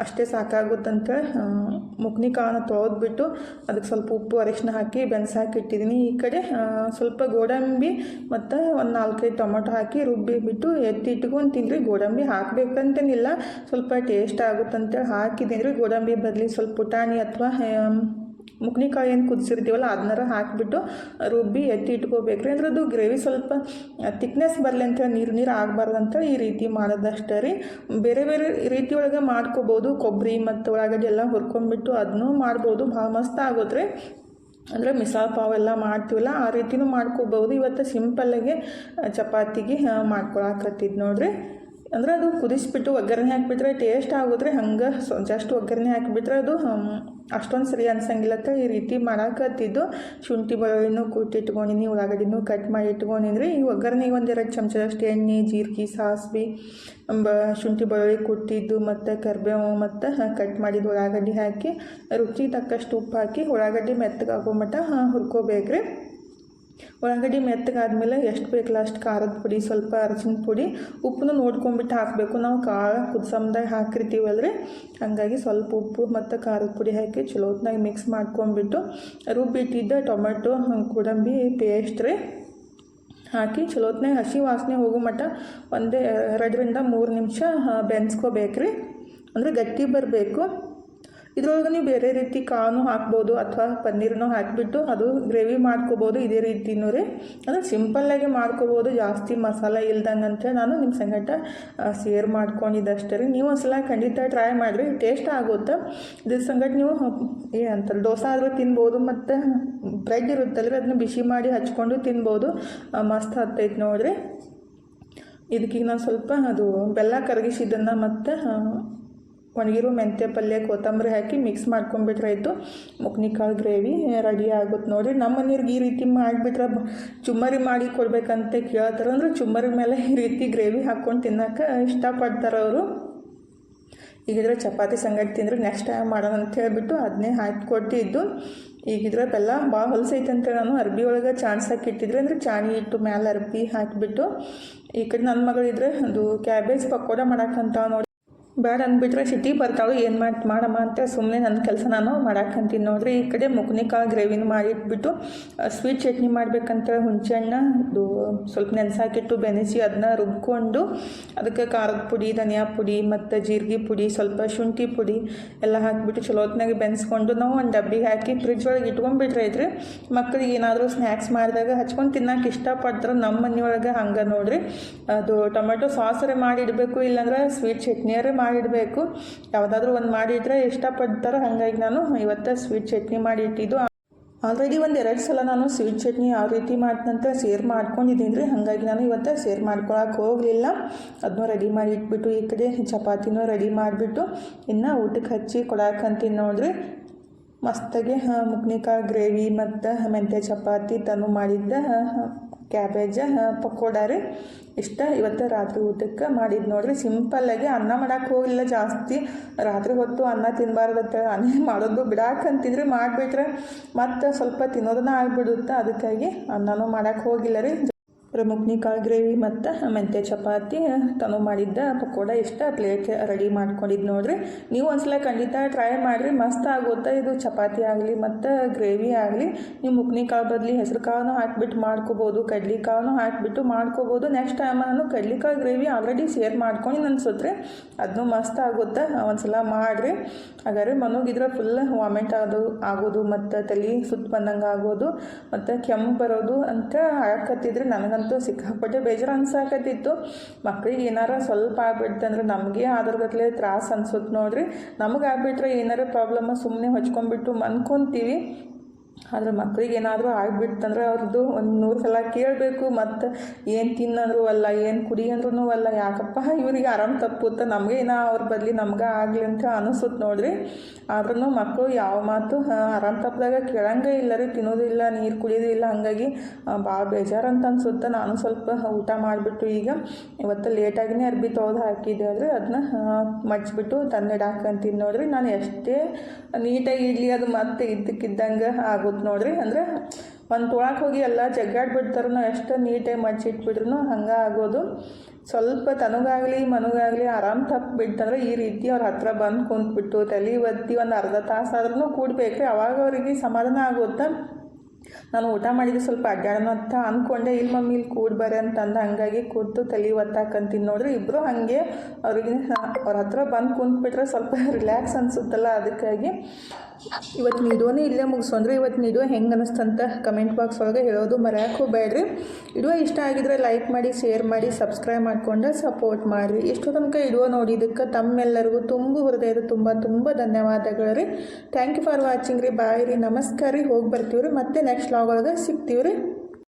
ಅಷ್ಟೇ ಸಾಕಾಗುತ್ತಂತ ಮುಕ್ನಿ ಕಾಳನ್ನ ತೊಳೆದ್ಬಿಟ್ಟು ಅದಕ್ಕೆ ಸ್ವಲ್ಪ ಉಪ್ಪು ಅರಿಶಿನ ಹಾಕಿ ಬೆನ್ಸಾಕಿಟ್ಟಿದ್ದೀನಿ ಈ ಕಡೆ ಸ್ವಲ್ಪ ಗೋಡಂಬಿ ಮತ್ತು ಒಂದು ನಾಲ್ಕೈದು ಟೊಮೊಟೊ ಹಾಕಿ ರುಬ್ಬಿಬಿಟ್ಟು ಎತ್ತಿಟ್ಕೊಂಡು ಎತ್ತಿ ಇಟ್ಕೊಂಡು ರೀ ಗೋಡಂಬಿ ಹಾಕಬೇಕಂತೇನಿಲ್ಲ. ಸ್ವಲ್ಪ ಟೇಸ್ಟ್ ಆಗುತ್ತಂತೇಳಿ ಹಾಕಿದ್ದೀನಿ. ಗೋಡಂಬಿ ಬದಲಿ ಸ್ವಲ್ಪ ಪುಟಾಣಿ ಅಥವಾ ಮುಕ್ನಿಕಾಯಿ ಏನು ಕುದಿಸಿರ್ತೀವಲ್ಲ ಅದನ್ನಾರ ಹಾಕಿಬಿಟ್ಟು ರುಬ್ಬಿ ಎತ್ತಿ ಇಟ್ಕೋಬೇಕು ರೀ. ಅಂದ್ರೆ ಅದು ಗ್ರೇವಿ ಸ್ವಲ್ಪ ತಿಕ್ನೆಸ್ ಬರಲಿ ಅಂತೇಳಿ ನೀರು ನೀರು ಆಗಬಾರ್ದು ಅಂತೇಳಿ ಈ ರೀತಿ ಮಾಡೋದಷ್ಟೇ ರೀ. ಬೇರೆ ಬೇರೆ ರೀತಿ ಒಳಗೆ ಮಾಡ್ಕೋಬೋದು. ಕೊಬ್ಬರಿ ಮತ್ತು ಉಳ್ಳಾಗಡ್ಡಿ ಎಲ್ಲ ಹುರ್ಕೊಂಡ್ಬಿಟ್ಟು ಅದನ್ನೂ ಮಾಡ್ಬೋದು. ಭಾಳ ಮಸ್ತ್ ಆಗುತ್ತೆ ರೀ. ಅಂದರೆ ಮಿಸಾಲ್ ಪಾವ್ ಎಲ್ಲ ಮಾಡ್ತೀವಲ್ಲ, ಆ ರೀತಿನೂ ಮಾಡ್ಕೋಬೋದು. ಇವತ್ತು ಸಿಂಪಲ್ಲಾಗೆ ಚಪಾತಿಗೆ ಮಾಡ್ಕೊಳಕತ್ತಿದ್ದು ನೋಡಿರಿ. ಅಂದ್ರೆ ಅದು ಕುದಿಸ್ಬಿಟ್ಟು ಒಗ್ಗರಣೆ ಹಾಕಿಬಿಟ್ರೆ ಟೇಸ್ಟ್ ಆಗೋದ್ರೆ ಹಂಗೆ ಜಸ್ಟ್ ಒಗ್ಗರಣೆ ಹಾಕಿಬಿಟ್ರೆ ಅದು ಅಷ್ಟೊಂದು ಸರಿ ಅನ್ಸಂಗಿಲ್ಲತ್ತ ಈ ರೀತಿ ಮಾಡಾಕತ್ತಿದ್ದು ಶುಂಠಿ ಬೆಳ್ಳುಳ್ಳಿನೂ ಕೂಟಿಟ್ಕೊಂಡಿನಿ ಉಳ್ಳಾಗಡ್ಡಿನೂ ಕಟ್ ಮಾಡಿ ಇಟ್ಕೊಂಡಿದ್ರಿ ಈ ಒಗ್ಗರಣೆಗೆ ಒಂದೆರಡು ಚಮಚದಷ್ಟು ಎಣ್ಣೆ, ಜೀರಿಗೆ, ಸಾಸ್ವಿ ಬ ಶುಂಠಿ ಬೆಳ್ಳುಳ್ಳಿ ಕುಟ್ಟಿದ್ದು ಮತ್ತು ಕರಿಬೇವು ಮತ್ತು ಕಟ್ ಮಾಡಿದ್ದು ಉಳ್ಳಾಗಡ್ಡಿ ಹಾಕಿ, ರುಚಿ ತಕ್ಕಷ್ಟು ಉಪ್ಪು ಹಾಕಿ, ಉಳ್ಳಾಗಡ್ಡಿ ಮೆತ್ತಗಾಗೋ ಮಟ್ಟ ಹುರ್ಕೋಬೇಕ್ರಿ. ಉಳ್ಳಾಗಡ್ಡಿ ಮೆತ್ತಗಾದ್ಮೇಲೆ ಎಷ್ಟು ಬೇಕಲ್ಲ ಅಷ್ಟು ಖಾರದ ಪುಡಿ, ಸ್ವಲ್ಪ ಅರಸಿನ ಪುಡಿ, ಉಪ್ಪನ್ನು ನೋಡ್ಕೊಂಬಿಟ್ಟು ಹಾಕಬೇಕು. ನಾವು ಕಾಳು ಕುದ್ಸಮ್ದಾಗ ಹಾಕಿರ್ತೀವಲ್ರಿ ಹಾಗಾಗಿ ಸ್ವಲ್ಪ ಉಪ್ಪು ಮತ್ತು ಖಾರದ ಪುಡಿ ಹಾಕಿ ಚಲೋ ಹೊತ್ನಾಗ ಮಿಕ್ಸ್ ಮಾಡ್ಕೊಂಬಿಟ್ಟು ರುಬ್ಬಿಟ್ಟಿದ್ದ ಟೊಮೆಟೊ ಗೋಡಂಬಿ ಪೇಸ್ಟ್ ರೀ ಹಾಕಿ ಚಲೋತ್ನಾಗ ಹಸಿ ವಾಸನೆ ಹೋಗೋ ಮಟ್ಟ ಒಂದೇ ಎರಡರಿಂದ ಮೂರು ನಿಮಿಷ ಬೆನ್ಸ್ಕೋಬೇಕ್ರಿ. ಅಂದರೆ ಗಟ್ಟಿ ಬರಬೇಕು. ಇದ್ರೊಳಗೆ ನೀವು ಬೇರೆ ರೀತಿ ಕಾನು ಹಾಕ್ಬೋದು ಅಥವಾ ಪನ್ನೀರ್ನೂ ಹಾಕಿಬಿಟ್ಟು ಅದು ಗ್ರೇವಿ ಮಾಡ್ಕೋಬೋದು ಇದೇ ರೀತಿನೂ ರೀ. ಅಂದರೆ ಸಿಂಪಲ್ಲಾಗಿ ಮಾಡ್ಕೋಬೋದು, ಜಾಸ್ತಿ ಮಸಾಲೆ ಇಲ್ದಂಗೆ ಅಂತ ನಾನು ನಿಮ್ಮ ಸಂಗಟ ಸೇರ್ ಮಾಡ್ಕೊಂಡಿದ್ದಷ್ಟೇ ರೀ. ನೀವು ಒಂದ್ಸಲ ಖಂಡಿತ ಟ್ರೈ ಮಾಡಿರಿ ಟೇಸ್ಟ್ ಆಗುತ್ತೆ. ಇದ್ರ ಸಂಗಟ ನೀವು ಏನಂತಾರೆ ದೋಸೆ ಆದರೂ ತಿನ್ಬೋದು, ಮತ್ತು ಬ್ರೆಡ್ ಇರುತ್ತಲ್ಲ ರೀ ಅದನ್ನ ಬಿಸಿ ಮಾಡಿ ಹಚ್ಕೊಂಡು ತಿನ್ಬೋದು. ಮಸ್ತ್ ಹತ್ತೈತೆ ನೋಡಿರಿ. ಇದಕ್ಕೆ ನಾನು ಸ್ವಲ್ಪ ಅದು ಬೆಲ್ಲ ಕರಗಿಸಿದ್ದನ್ನು ಮತ್ತು ಒಣಗಿರೋ ಮೆಂತ್ಯ ಪಲ್ಯ ಕೊತ್ತಂಬರಿ ಹಾಕಿ ಮಿಕ್ಸ್ ಮಾಡ್ಕೊಂಬಿಟ್ರೆ ಆಯಿತು. ಮುಕ್ನಿಕಾಳು ಗ್ರೇವಿ ರೆಡಿ ಆಗುತ್ತೆ ನೋಡಿ ನಮ್ಮ ಮನೆಯವ್ರಿಗೆ ಈ ರೀತಿ ಮಾಡಿಬಿಟ್ರೆ ಚುಮ್ಮರಿ ಮಾಡಿ ಕೊಡ್ಬೇಕಂತ ಕೇಳ್ತಾರೆ. ಅಂದ್ರೆ ಚುಮ್ಮರಿ ಮೇಲೆ ಈ ರೀತಿ ಗ್ರೇವಿ ಹಾಕ್ಕೊಂಡು ತಿನ್ನೋಕೆ ಇಷ್ಟಪಡ್ತಾರೆ ಅವರು. ಈಗಿದ್ರೆ ಚಪಾತಿ ಸಂಗಡಿ ತಿಂದರೆ ನೆಕ್ಸ್ಟ್ ಟೈಮ್ ಮಾಡೋಣ ಅಂತ ಹೇಳಿಬಿಟ್ಟು ಅದನ್ನೇ ಹಾಕಿ ಕೊಟ್ಟಿದ್ದು. ಈಗಿದ್ರೆ ಬೆಲ್ಲ ಭಾಳ ಹೊಲಸೈತೆ ಅಂತ ನಾನು ಅರ್ಬಿ ಒಳಗೆ ಚಾನ್ಸ್ ಹಾಕಿ ಇಟ್ಟಿದ್ರೆ ಅಂದರೆ ಚಾಣಿ ಇಟ್ಟು ಮ್ಯಾಲೆ ಅರ್ಬಿ ಹಾಕಿಬಿಟ್ಟು. ಈ ಕಡೆ ನನ್ನ ಮಗಳಿದ್ರೆ ಅದು ಕ್ಯಾಬೇಜ್ ಪಕೋಡ ಮಾಡೋಕ್ಕಂತ ನೋಡಿ ಬೇಡ ಅಂದ್ಬಿಟ್ರೆ ಸಿಟಿ ಬರ್ತಾಳು, ಏನು ಮಾಡಿ, ಮಾಡಮ್ಮ ಅಂತ ಸುಮ್ಮನೆ ನನ್ನ ಕೆಲಸ ನಾನು ಮಾಡಾಕಂತೀನಿ ನೋಡ್ರಿ. ಈ ಕಡೆ ಮುಕ್ನಿಕಾಳು ಗ್ರೇವಿನ ಮಾಡಿಟ್ಬಿಟ್ಟು ಸ್ವೀಟ್ ಚಟ್ನಿ ಮಾಡ್ಬೇಕಂತೇಳಿ ಹುಣಸೆಹಣ್ಣ ಅದು ಸ್ವಲ್ಪ ನೆನೆಸಾಕಿಟ್ಟು ಬೆನೆಸಿ ಅದನ್ನ ರುಬ್ಕೊಂಡು, ಅದಕ್ಕೆ ಖಾರದ ಪುಡಿ, ಧನಿಯಾ ಪುಡಿ ಮತ್ತು ಜೀರಿಗೆ ಪುಡಿ, ಸ್ವಲ್ಪ ಶುಂಠಿ ಪುಡಿ ಎಲ್ಲ ಹಾಕಿಬಿಟ್ಟು ಚಲೋ ಹೊತ್ನಾಗೆ ಬೆನೆಸ್ಕೊಂಡು ನಾವು ಒಂದು ಡಬ್ಬಿಗೆ ಹಾಕಿ ಫ್ರಿಜ್ ಒಳಗೆ ಇಟ್ಕೊಂಡ್ಬಿಟ್ರೆ ಐತ್ರಿ ಮಕ್ಕಳಿಗೆ ಏನಾದರೂ ಸ್ನ್ಯಾಕ್ಸ್ ಮಾಡಿದಾಗ ಹಚ್ಕೊಂಡು ತಿನ್ನಕ್ಕೆ ಇಷ್ಟಪಡ್ತಾರೆ ನಮ್ಮ ಮನೆಯೊಳಗೆ ಹಂಗೆ ನೋಡ್ರಿ. ಅದು ಟೊಮೆಟೊ ಸಾಸರೇ ಮಾಡಿಡಬೇಕು, ಇಲ್ಲಾಂದ್ರೆ ಸ್ವೀಟ್ ಚಟ್ನಿಯರೇ ಮಾಡಿಡಬೇಕು. ಯಾವುದಾದ್ರೂ ಒಂದು ಮಾಡಿಟ್ರೆ ಇಷ್ಟಪಡ್ತಾರೆ ಹಾಗಾಗಿ ನಾನು ಇವತ್ತು ಸ್ವೀಟ್ ಚಟ್ನಿ ಮಾಡಿ ಇಟ್ಟಿದ್ದು ಆಲ್ರೆಡಿ ಒಂದು ಎರಡು ಸಲ ನಾನು ಸ್ವೀಟ್ ಚಟ್ನಿ ಯಾವ ರೀತಿ ಮಾಡ್ತಂತ ಸೇರ್ ಮಾಡ್ಕೊಂಡಿದ್ದೀನಿ ರೀ. ಹಾಗಾಗಿ ನಾನು ಇವತ್ತು ಸೇರ್ ಮಾಡ್ಕೊಳಕ್ಕೆ ಹೋಗಲಿಲ್ಲ. ಅದನ್ನೂ ರೆಡಿ ಮಾಡಿ ಇಟ್ಬಿಟ್ಟು ಈ ಕಡೆ ಚಪಾತಿನೂ ರೆಡಿ ಮಾಡಿಬಿಟ್ಟು ಇನ್ನು ಊಟಕ್ಕೆ ಹಚ್ಚಿ ಕೊಡಾಕಂತೀನಿ ನೋಡ್ರಿ. ಮಸ್ತಾಗಿ ಮುಕ್ನಿಕಾಯಿ ಗ್ರೇವಿ ಮತ್ತು ಮೆಂತ್ಯ ಚಪಾತಿ ತನು ಮಾಡಿದ್ದ. ಕ್ಯಾಬೇಜ ಪಕೋಡ ರೀ. ಇಷ್ಟ ಇವತ್ತು ರಾತ್ರಿ ಊಟಕ್ಕೆ ಮಾಡಿದ್ದು ನೋಡ್ರಿ. ಸಿಂಪಲ್ಲಾಗಿ ಅನ್ನ ಮಾಡಕ್ಕೆ ಹೋಗಿಲ್ಲ ಜಾಸ್ತಿ. ರಾತ್ರಿ ಹೊತ್ತು ಅನ್ನ ತಿನ್ನಬಾರ್ದತ್ತ ಅನ್ನ ಮಾಡೋದು ಬಿಡಾಕಂತಿದ್ರಿ ಮಾಡಿಬಿಟ್ರೆ. ಮತ್ತು ಸ್ವಲ್ಪ ತಿನ್ನೋದನ್ನ ಆಗಿಬಿಡುತ್ತೆ. ಅದಕ್ಕಾಗಿ ಅನ್ನನೂ ಮಾಡಕ್ಕೆ ಹೋಗಿಲ್ಲ ರೀ. ಮುಗ್ನಿಕಾಳು ಗ್ರೇವಿ ಮತ್ತು ಮೆಂತ್ಯ ಚಪಾತಿ, ತನು ಮಾಡಿದ್ದ ಪಕೋಡ ಇಷ್ಟ ಪ್ಲೇಟ್ ರೆಡಿ ಮಾಡ್ಕೊಂಡಿದ್ದು ನೋಡ್ರಿ. ನೀವು ಒಂದ್ಸಲ ಖಂಡಿತ ಟ್ರೈ ಮಾಡಿರಿ, ಮಸ್ತ್ ಆಗುತ್ತೆ ಇದು ಚಪಾತಿ ಆಗಲಿ ಮತ್ತು ಗ್ರೇವಿ ಆಗಲಿ. ನೀವು ಮುಗ್ನಿಕಾಳು ಬದಲಿ ಹೆಸರು ಕಾಳನ್ನು ಹಾಕಿಬಿಟ್ಟು ಮಾಡ್ಕೋಬೋದು, ಕಡ್ಲಿಕಾಳನ್ನು ಹಾಕಿಬಿಟ್ಟು ಮಾಡ್ಕೋಬೋದು. ನೆಕ್ಸ್ಟ್ ಟೈಮ್ ನಾನು ಕಡ್ಲಿಕಾಳು ಗ್ರೇವಿ ಆಲ್ರೆಡಿ ಶೇರ್ ಮಾಡ್ಕೊಂಡು ಅನ್ಸುತ್ತೆ ಅದನ್ನು ಮಸ್ತ್ ಆಗುತ್ತೆ ಒಂದ್ಸಲ ಮಾಡಿರಿ. ಹಾಗಾದ್ರೆ ಮನಗಿದ್ರೆ ಫುಲ್ ವಾಮಿಟ್ ಆಗೋದು ಆಗೋದು, ಮತ್ತು ತಲೆ ಸುತ್ತ ಬಂದಂಗೆ ಆಗೋದು, ಮತ್ತು ಕೆಮ್ಮು ಬರೋದು ಅಂತ ಹಾಕತ್ತಿದ್ರೆ ನನಗಂತೂ ಸಿಕ್ಕಾಪಟ್ಟೆ ಬೇಜಾರು ಅನ್ಸಾಕತ್ತಿತ್ತು ಮಕ್ಳಿಗೆ ಏನಾರ ಸ್ವಲ್ಪ ಆಗ್ಬಿಡ್ತಂದ್ರೆ ನಮಗೆ ಅದ್ರಗತ್ಲೆ ತ್ರಾಸ ಅನ್ಸುತ್ತೆ ನೋಡ್ರಿ. ನಮಗೆ ಆಗ್ಬಿಟ್ರೆ ಏನಾರ ಪ್ರಾಬ್ಲಮ್ ಸುಮ್ಮನೆ ಹೊಚ್ಕೊಂಡ್ಬಿಟ್ಟು ಮನ್ಕೊತೀವಿ. ಆದ್ರೆ ಮಕ್ಳಿಗೆ ಏನಾದರೂ ಆಗ್ಬಿಡ್ತಂದ್ರೆ ಅವ್ರದ್ದು ಒಂದು ನೂರು ಸಲ ಕೇಳಬೇಕು, ಮತ್ತು ಏನು ತಿನ್ನಂದ್ರು ಅಲ್ಲ, ಏನು ಕುಡಿ ಅಂದ್ರೂ ಅಲ್ಲ, ಯಾಕಪ್ಪ ಇವ್ರಿಗೆ ಆರಾಮ್ ತಪ್ಪುತ್ತೆ ನಮಗೆ ಏನೋ ಅವ್ರ ಬದಲಿ ನಮ್ಗೆ ಆಗಲಿ ಅಂತ ಅನಿಸುತ್ತೆ ನೋಡ್ರಿ. ಆದ್ರೂ ಮಕ್ಕಳು ಯಾವ ಮಾತು ಆರಾಮ್ ತಪ್ಪದಾಗ ಕೇಳಂಗೆ ಇಲ್ಲ ರೀ ತಿನ್ನೋದಿಲ್ಲ ನೀರು ಕುಡಿಯೋದಿಲ್ಲ ಹಾಗಾಗಿ ಭಾಳ ಬೇಜಾರು ಅಂತ ಅನಿಸುತ್ತೆ. ನಾನು ಸ್ವಲ್ಪ ಊಟ ಮಾಡಿಬಿಟ್ಟು ಈಗ ಇವತ್ತು ಲೇಟಾಗಿನೇ ಅರ್ಬಿ ತೊಳೆದು ಹಾಕಿದ್ದೆ ಅಂದರೆ ಅದನ್ನ ಮಡ್ಚಿಬಿಟ್ಟು ತಂದಿಡಾಕಂತೀನಿ ನೋಡ್ರಿ. ನಾನು ಎಷ್ಟೇ ನೀಟಾಗಿ ಇಡ್ಲಿ ಅದು ಮತ್ತೆ ಇದ್ದಕ್ಕಿದ್ದಂಗೆ ಆಗುತ್ತೆ ನೋಡ್ರಿ. ಅಂದರೆ ಒಂದು ತೊಳಕ್ಕೆ ಹೋಗಿ ಎಲ್ಲ ಜಗ್ಗಾಡ್ಬಿಡ್ತಾರೂ ಎಷ್ಟು ನೀಟಾಗಿ ಮಚ್ಚಿಟ್ಬಿಟ್ರು ಹಂಗೆ ಆಗೋದು. ಸ್ವಲ್ಪ ತನಗಾಗಲಿ ಮನಗಾಗಲಿ ಆರಾಮ್ ತಪ್ಪು ಬಿಡ್ತಂದ್ರೆ ಈ ರೀತಿ ಅವ್ರ ಹತ್ರ ಬಂದು ಕುಂತ್ಬಿಟ್ಟು ತಲೆ ಒತ್ತಿ ಒಂದು ಅರ್ಧ ತಾಸು ಆದ್ರೂ ಕೂಡ್ಬೇಕು ಅವಾಗ ಅವರಿಗೆ ಸಮಾಧಾನ ಆಗುತ್ತೆ ನಾನು ಊಟ ಮಾಡಿದ್ದು ಸ್ವಲ್ಪ ಅಡ್ಡಾಡೋಣ ಅಂತ ಅಂದ್ಕೊಂಡೆ ಇಲ್ಲಿ ಮಮ್ಮಿ ಇಲ್ಲಿ ಕೂಡ್ ಬರ್ರಿ ಅಂತಂದು ಹಂಗಾಗಿ ಕೂತು ತಲೆ ಒತ್ತಾಕಂತೀನಿ ನೋಡ್ರಿ. ಇಬ್ಬರು ಹಾಗೆ ಅವ್ರಿಗೆ ಅವ್ರ ಹತ್ರ ಬಂದು ಕುಂತ್ಬಿಟ್ರೆ ಸ್ವಲ್ಪ ರಿಲ್ಯಾಕ್ಸ್ ಅನಿಸುತ್ತಲ್ಲ ಅದಕ್ಕಾಗಿ. ಇವತ್ತು ವಿಡಿಯೋನೇ ಇಲ್ಲೇ ಮುಗಿಸೋಂದ್ರೆ ಇವತ್ತು ವಿಡಿಯೋ ಹೆಂಗೆ ಅನ್ನಿಸ್ತಂತ ಕಮೆಂಟ್ ಬಾಕ್ಸ್ ಒಳಗೆ ಹೇಳೋದು ಮರೆಯೋಕೆ ಹೋಗ್ಬೇಡ್ರಿ ಇಡುವ ಇಷ್ಟ ಆಗಿದ್ರೆ ಲೈಕ್ ಮಾಡಿ ಶೇರ್ ಮಾಡಿ ಸಬ್ಸ್ಕ್ರೈಬ್ ಮಾಡಿಕೊಂಡು ಸಪೋರ್ಟ್ ಮಾಡಿರಿ. ಇಷ್ಟು ತನಕ ವಿಡಿಯೋ ನೋಡಿದ್ದಕ್ಕೆ ತಮ್ಮೆಲ್ಲರಿಗೂ ತುಂಬ ಹೃದಯದ ತುಂಬ ತುಂಬ ಧನ್ಯವಾದಗಳು ರೀ ಥ್ಯಾಂಕ್ ಯು ಫಾರ್ ವಾಚಿಂಗ್ ರೀ. ಬಾಯ್ ರೀ. ನಮಸ್ಕಾರ ರೀ. ಹೋಗಿ ಬರ್ತೀವಿ ರೀ ಮತ್ತೆ ನೆಕ್ಸ್ಟ್ ಲಾಗ್ ಒಳಗೆ ಸಿಗ್ತೀವಿ ರೀ